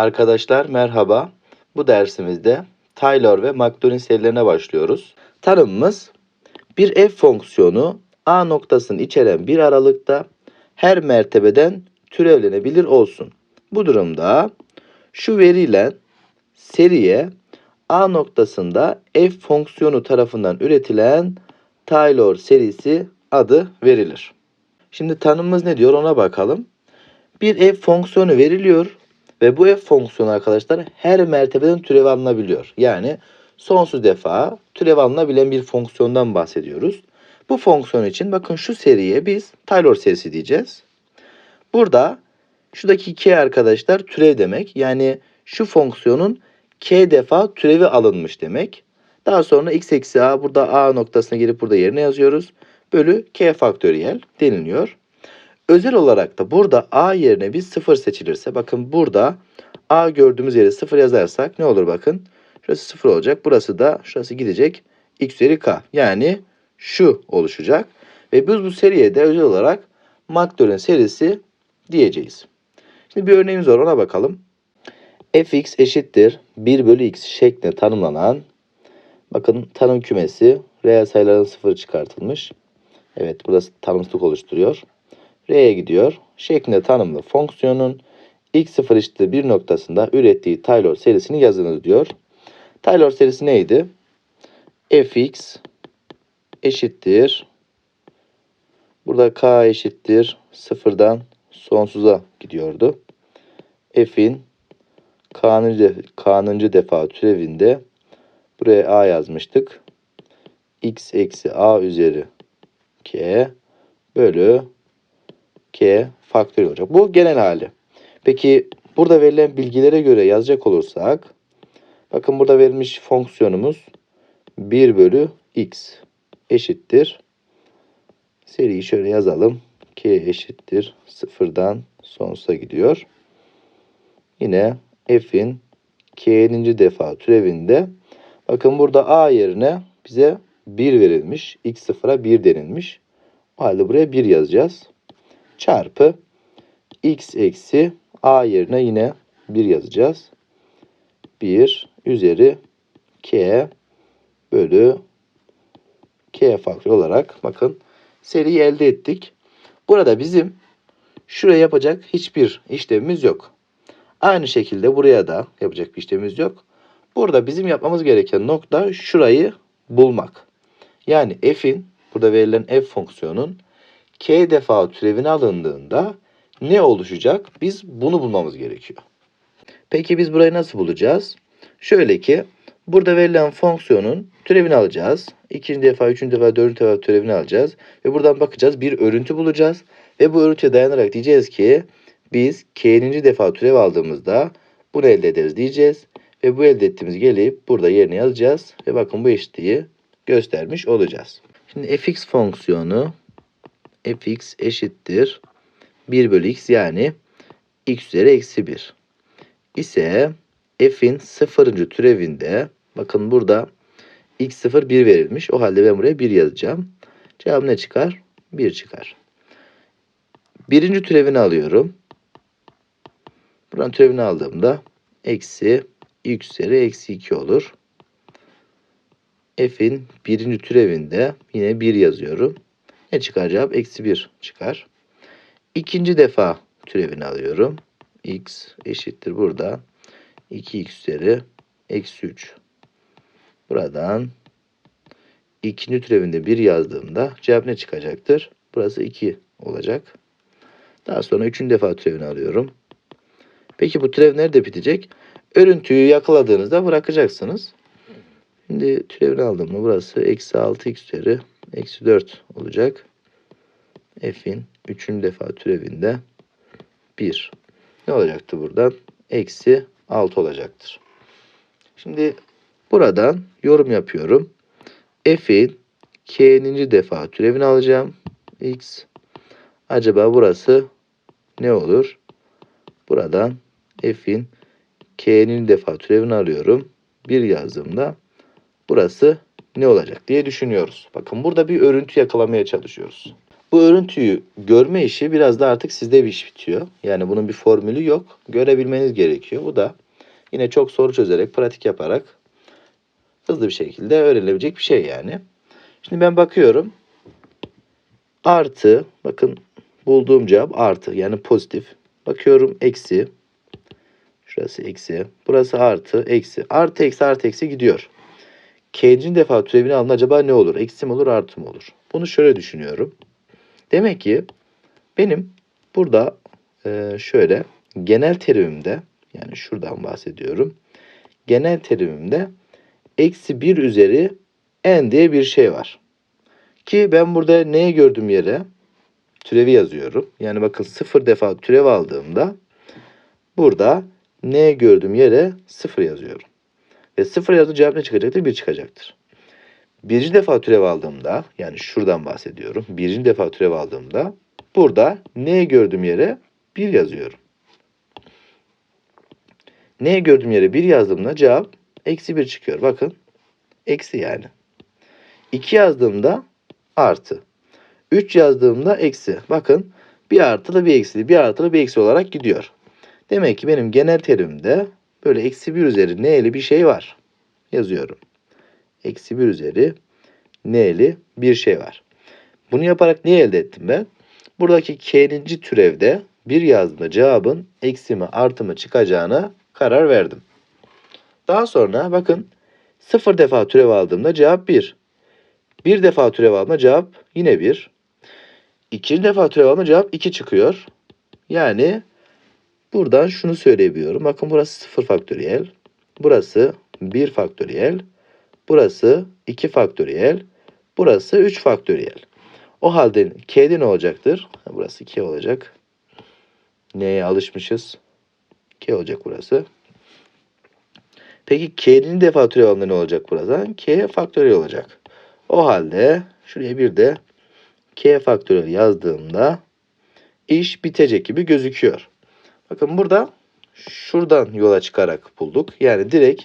Arkadaşlar merhaba. Bu dersimizde Taylor ve Maclaurin serilerine başlıyoruz. Tanımımız bir f fonksiyonu a noktasını içeren bir aralıkta her mertebeden türevlenebilir olsun. Bu durumda şu verilen seriye a noktasında f fonksiyonu tarafından üretilen Taylor serisi adı verilir. Şimdi tanımımız ne diyor ona bakalım. Bir f fonksiyonu veriliyor ve bu f fonksiyonu arkadaşlar her mertebeden türev alınabiliyor. Yani sonsuz defa türev alınabilen bir fonksiyondan bahsediyoruz. Bu fonksiyon için bakın şu seriye biz Taylor serisi diyeceğiz. Burada şuradaki k arkadaşlar türev demek. Yani şu fonksiyonun k defa türevi alınmış demek. Daha sonra x eksi a burada a noktasına gelip burada yerine yazıyoruz. Bölü k faktöriyel deniliyor. Özel olarak da burada a yerine biz 0 seçilirse bakın burada a gördüğümüz yere 0 yazarsak ne olur bakın. Şurası 0 olacak. Burası da şurası gidecek. x üzeri k. Yani şu oluşacak. Ve biz bu seriye de özel olarak Maclaurin serisi diyeceğiz. Şimdi bir örneğimiz var ona bakalım. fx eşittir 1 bölü x şeklinde tanımlanan bakın tanım kümesi reel sayıların sıfır çıkartılmış. Evet burası tanımsızlık oluşturuyor. R'ye gidiyor. Şeklinde tanımlı fonksiyonun x0 eşittir 1 noktasında ürettiği Taylor serisini yazınız diyor. Taylor serisi neydi? fx eşittir. Burada k eşittir. Sıfırdan sonsuza gidiyordu. f'in k'nıncı, k'nıncı defa türevinde buraya a yazmıştık. x eksi a üzeri k bölü k faktöriyel olacak. Bu genel hali. Peki burada verilen bilgilere göre yazacak olursak bakın burada verilmiş fonksiyonumuz 1 bölü x eşittir. Seriyi şöyle yazalım. k eşittir. Sıfırdan sonsuza gidiyor. Yine f'in k'ninci defa türevinde bakın burada a yerine bize 1 verilmiş. x sıfıra 1 denilmiş. O halde buraya 1 yazacağız. Çarpı x eksi a yerine yine 1 yazacağız. 1 üzeri k bölü k faktör olarak bakın seriyi elde ettik. Burada bizim şuraya yapacak hiçbir işlemimiz yok. Aynı şekilde buraya da yapacak bir işlemimiz yok. Burada bizim yapmamız gereken nokta şurayı bulmak. Yani f'in burada verilen f fonksiyonun k defa türevini alındığında ne oluşacak? Biz bunu bulmamız gerekiyor. Peki biz burayı nasıl bulacağız? Şöyle ki burada verilen fonksiyonun türevini alacağız. İkinci defa, üçüncü defa, dördüncü defa türevini alacağız. Ve buradan bakacağız bir örüntü bulacağız. Ve bu örüntüye dayanarak diyeceğiz ki biz k'ninci defa türev aldığımızda bunu elde ederiz diyeceğiz. Ve bu elde ettiğimiz gelip burada yerine yazacağız. Ve bakın bu eşitliği göstermiş olacağız. Şimdi fx fonksiyonu fx eşittir 1 bölü x yani x üzeri eksi 1 ise f'in sıfırıncı türevinde bakın burada x0 1 verilmiş. O halde ben buraya 1 yazacağım. Cevap ne çıkar? 1 çıkar. Birinci türevini alıyorum. Buradan türevini aldığımda eksi x üzeri eksi 2 olur. F'in birinci türevinde yine 1 yazıyorum. Ne çıkar cevap? Eksi 1 çıkar. İkinci defa türevini alıyorum. x eşittir burada. 2x üzeri eksi 3. Buradan ikinci türevinde 1 yazdığımda cevap ne çıkacaktır? Burası 2 olacak. Daha sonra üçüncü defa türevini alıyorum. Peki bu türev nerede bitecek? Örüntüyü yakaladığınızda bırakacaksınız. Şimdi türevini aldığımda burası eksi 6x üzeri eksi 4 olacak. F'in üçüncü defa türevinde 1. Ne olacaktı buradan? Eksi 6 olacaktır. Şimdi buradan yorum yapıyorum. F'in k'ninci defa türevini alacağım. X. Acaba burası ne olur? Buradan f'in k'nin defa türevini alıyorum. 1 yazdığımda burası ne olacak diye düşünüyoruz. Bakın burada bir örüntü yakalamaya çalışıyoruz. Bu örüntüyü görme işi biraz da artık sizde bir iş bitiyor. Yani bunun bir formülü yok. Görebilmeniz gerekiyor. Bu da yine çok soru çözerek, pratik yaparak hızlı bir şekilde öğrenilebilecek bir şey yani. Şimdi ben bakıyorum. Artı, bakın bulduğum cevap artı yani pozitif. Bakıyorum eksi. Şurası eksi. Burası artı, eksi. Artı, eksi, artı, eksi gidiyor. K'nin defa türevini alın acaba ne olur? Eksi mi olur, artı mı olur? Bunu şöyle düşünüyorum. Demek ki benim burada e, şöyle genel terimimde yani şuradan bahsediyorum. Genel terimimde eksi 1 üzeri n diye bir şey var. Ki ben burada neye gördüğüm yere türevi yazıyorum. Yani bakın sıfır defa türev aldığımda burada n gördüğüm yere sıfır yazıyorum. Ve sıfır yazdığı cevap ne çıkacaktır? 1 çıkacaktır. Birinci defa türev aldığımda yani şuradan bahsediyorum. Birinci defa türev aldığımda burada n gördüğüm yere 1 yazıyorum. N gördüğüm yere 1 yazdığımda cevap eksi 1 çıkıyor. Bakın eksi yani. 2 yazdığımda artı. 3 yazdığımda eksi. Bakın bir artılı bir eksi, bir artılı bir eksi olarak gidiyor. Demek ki benim genel terimde böyle eksi 1 üzeri n'li bir şey var. Yazıyorum. Eksi 1 üzeri n'li bir şey var. Bunu yaparak ne elde ettim ben? Buradaki k'ninci türevde bir yazdığımda cevabın eksi mi artı mı çıkacağına karar verdim. Daha sonra bakın sıfır defa türev aldığımda cevap 1. Bir defa türev aldığımda cevap yine 1. İkinci defa türev aldığımda cevap 2 çıkıyor. Yani buradan şunu söyleyebiliyorum. Bakın burası 0 faktöriyel. Burası 1 faktöriyel. Burası 2 faktöriyel. Burası 3 faktöriyel. O halde k'de ne olacaktır? Burası 2 olacak. Neye alışmışız? K olacak burası. Peki K'nin defa türev alanında ne olacak burada? K faktöriyel olacak. O halde şuraya bir de K faktöriyel yazdığımda iş bitecek gibi gözüküyor. Bakın burada şuradan yola çıkarak bulduk. Yani direkt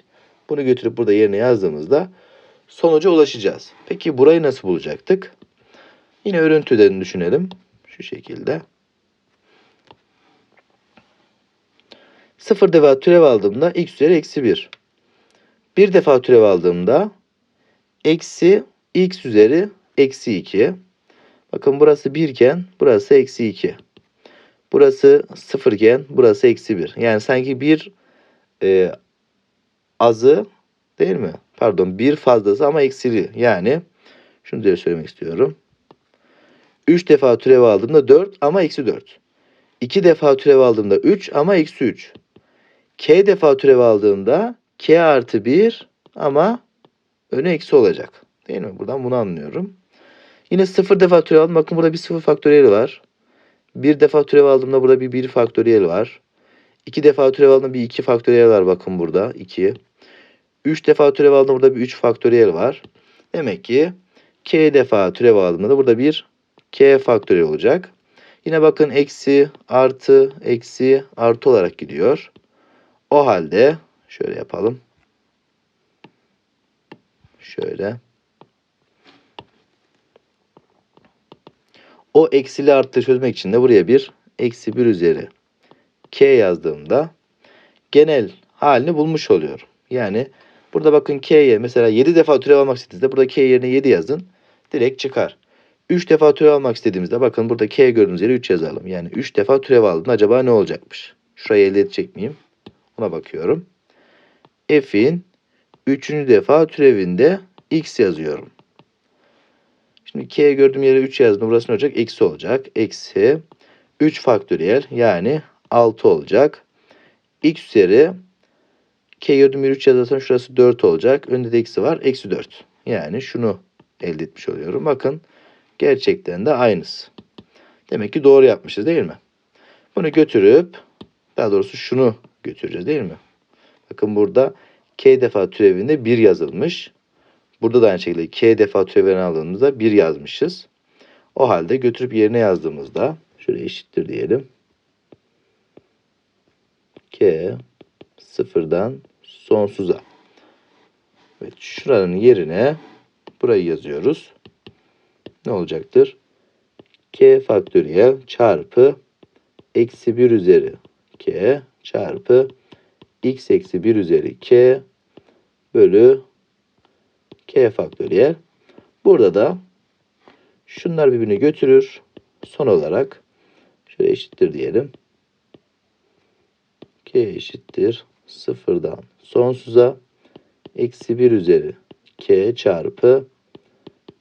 bunu götürüp burada yerine yazdığımızda sonuca ulaşacağız. Peki burayı nasıl bulacaktık? Yine örüntülerini düşünelim. Şu şekilde. Sıfır defa türev aldığımda x üzeri eksi 1. Bir defa türev aldığımda eksi x üzeri eksi 2. Bakın burası 1 iken burası eksi 2. Burası 0 iken burası eksi 1. Yani sanki bir e, azı değil mi? Pardon bir fazlası ama eksili. Yani şunu diye söylemek istiyorum. 3 defa türev aldığımda 4 ama eksi 4. 2 defa türev aldığımda 3 ama eksi 3. K defa türev aldığımda K artı 1 ama önü eksi olacak. Değil mi? Buradan bunu anlıyorum. Yine 0 defa türev aldım. Bakın burada bir 0 faktöriyel var. Bir defa türev aldığımda burada bir 1 faktöriyel var. 2 defa türev aldığımda bir 2 faktöriyel var. Bakın burada 2. 3 defa türev aldığımda burada bir 3 faktöriyel var. Demek ki K defa türev aldığımda da burada bir K faktöriyel olacak. Yine bakın eksi, artı, eksi, artı olarak gidiyor. O halde şöyle yapalım. Şöyle. O eksili artı çözmek için de buraya bir eksi 1 üzeri k yazdığımda genel halini bulmuş oluyorum. Yani burada bakın k'ye mesela 7 defa türev almak istediğinizde burada k yerine 7 yazın. Direkt çıkar. 3 defa türev almak istediğimizde bakın burada k gördüğünüz yere 3 yazalım. Yani 3 defa türev aldığında acaba ne olacakmış? Şurayı elde edecek miyim? Ona bakıyorum. F'in 3. defa türevinde x yazıyorum. Şimdi k gördüğüm yere 3 yazdım. Burası ne olacak? Eksi olacak. Eksi 3 faktöriyel yani 6 olacak. x üzeri k gördüğüm yere 3 yazarsam şurası 4 olacak. Önde de eksi var. Eksi 4. Yani şunu elde etmiş oluyorum. Bakın gerçekten de aynısı. Demek ki doğru yapmışız değil mi? Bunu götürüp daha doğrusu şunu götüreceğiz değil mi? Bakın burada k defa türevinde 1 yazılmış. Burada da aynı şekilde k defa türevini aldığımızda 1 yazmışız. O halde götürüp yerine yazdığımızda şöyle eşittir diyelim. k sıfırdan sonsuza. Evet şuranın yerine burayı yazıyoruz. Ne olacaktır? k faktöriyel çarpı eksi 1 üzeri k çarpı x eksi 1 üzeri k bölü k faktöriyel. Burada da şunlar birbirini götürür. Son olarak şöyle eşittir diyelim. k eşittir sıfırdan sonsuza eksi 1 üzeri k çarpı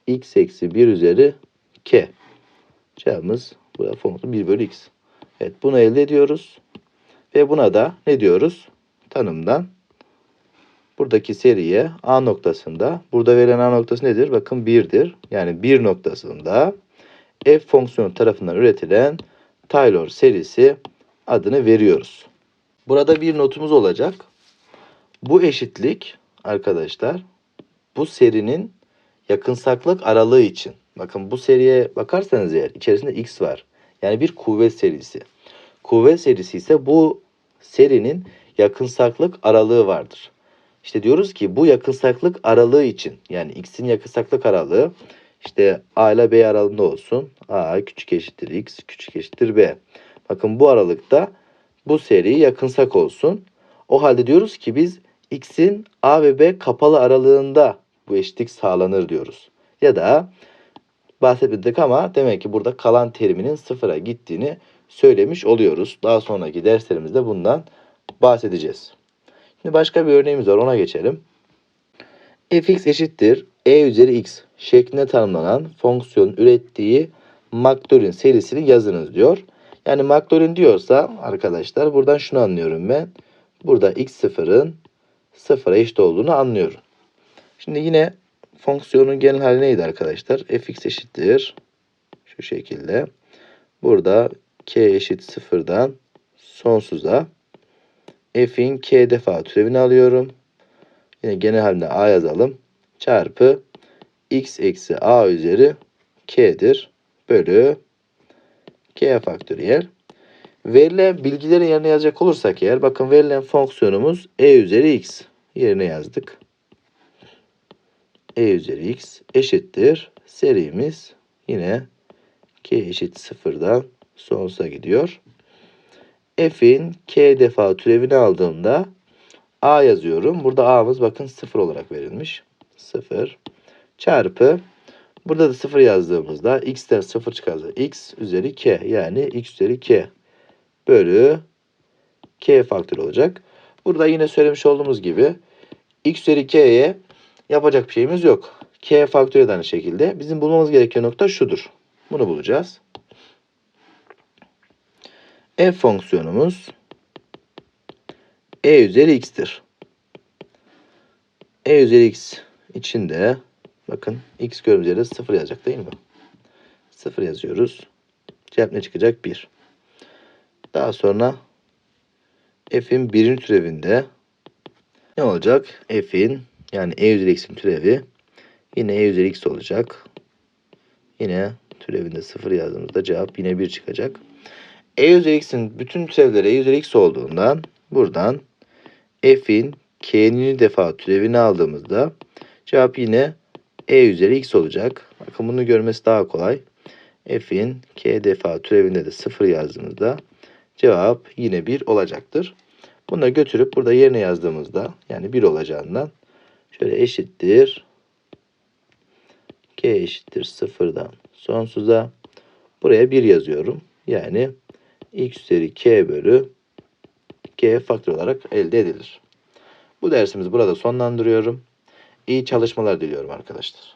x eksi 1 üzeri k. Cevabımız burada fonksiyon 1 bölü x. Evet bunu elde ediyoruz. Ve buna da ne diyoruz? Tanımdan buradaki seriye A noktasında burada verilen A noktası nedir? Bakın 1'dir. Yani 1 noktasında f fonksiyonu tarafından üretilen Taylor serisi adını veriyoruz. Burada bir notumuz olacak. Bu eşitlik arkadaşlar bu serinin yakınsaklık aralığı için. Bakın bu seriye bakarsanız eğer içerisinde x var. Yani bir kuvvet serisi. Kuvvet serisi ise bu serinin yakınsaklık aralığı vardır. İşte diyoruz ki bu yakınsaklık aralığı için yani x'in yakınsaklık aralığı işte a ile b aralığında olsun. a küçük eşittir x küçük eşittir b. Bakın bu aralıkta bu seri yakınsak olsun. O halde diyoruz ki biz x'in a ve b kapalı aralığında bu eşitlik sağlanır diyoruz. Ya da bahsetmedik ama demek ki burada kalan teriminin sıfıra gittiğini söylemiş oluyoruz. Daha sonraki derslerimizde bundan bahsedeceğiz. Şimdi başka bir örneğimiz var ona geçelim. fx eşittir e üzeri x şeklinde tanımlanan fonksiyonun ürettiği Maclaurin serisini yazınız diyor. Yani Maclaurin diyorsa arkadaşlar buradan şunu anlıyorum ben. Burada x sıfırın sıfıra eşit olduğunu anlıyorum. Şimdi yine fonksiyonun genel hali neydi arkadaşlar? fx eşittir. Şu şekilde. Burada k eşit sıfırdan sonsuza f'in k defa türevini alıyorum. Yine genel halinde a yazalım. Çarpı x eksi a üzeri k'dir. Bölü k faktöriyel. Verilen bilgileri yerine yazacak olursak eğer bakın verilen fonksiyonumuz e üzeri x yerine yazdık. e üzeri x eşittir. Serimiz yine k eşit sıfırdan sonsuza gidiyor. F'in k defa türevini aldığımda a yazıyorum. Burada a'mız bakın sıfır olarak verilmiş. Sıfır çarpı burada da sıfır yazdığımızda x'ten sıfır çıkarsa x üzeri k yani x üzeri k bölü k faktör olacak. Burada yine söylemiş olduğumuz gibi x üzeri k'ye yapacak bir şeyimiz yok. k faktörü de şekilde. Bizim bulmamız gereken nokta şudur. Bunu bulacağız. F fonksiyonumuz e üzeri x'tir. e üzeri x içinde bakın x gördüğümüz yerde 0 yazacak değil mi? 0 yazıyoruz. Cevap ne çıkacak? 1. Daha sonra f'in birinci türevinde ne olacak? f'in yani e üzeri x'in türevi yine e üzeri x olacak. Yine türevinde 0 yazdığımızda cevap yine 1 çıkacak. E üzeri x'in bütün türevleri e üzeri x olduğundan buradan f'in k'nin defa türevini aldığımızda cevap yine e üzeri x olacak. Bakın bunu görmesi daha kolay. f'in k defa türevinde de 0 yazdığımızda cevap yine 1 olacaktır. Bunu da götürüp burada yerine yazdığımızda yani 1 olacağından şöyle eşittir. k eşittir 0'dan sonsuza. Buraya 1 yazıyorum. Yani x üzeri k bölü k faktör olarak elde edilir. Bu dersimizi burada sonlandırıyorum. İyi çalışmalar diliyorum arkadaşlar.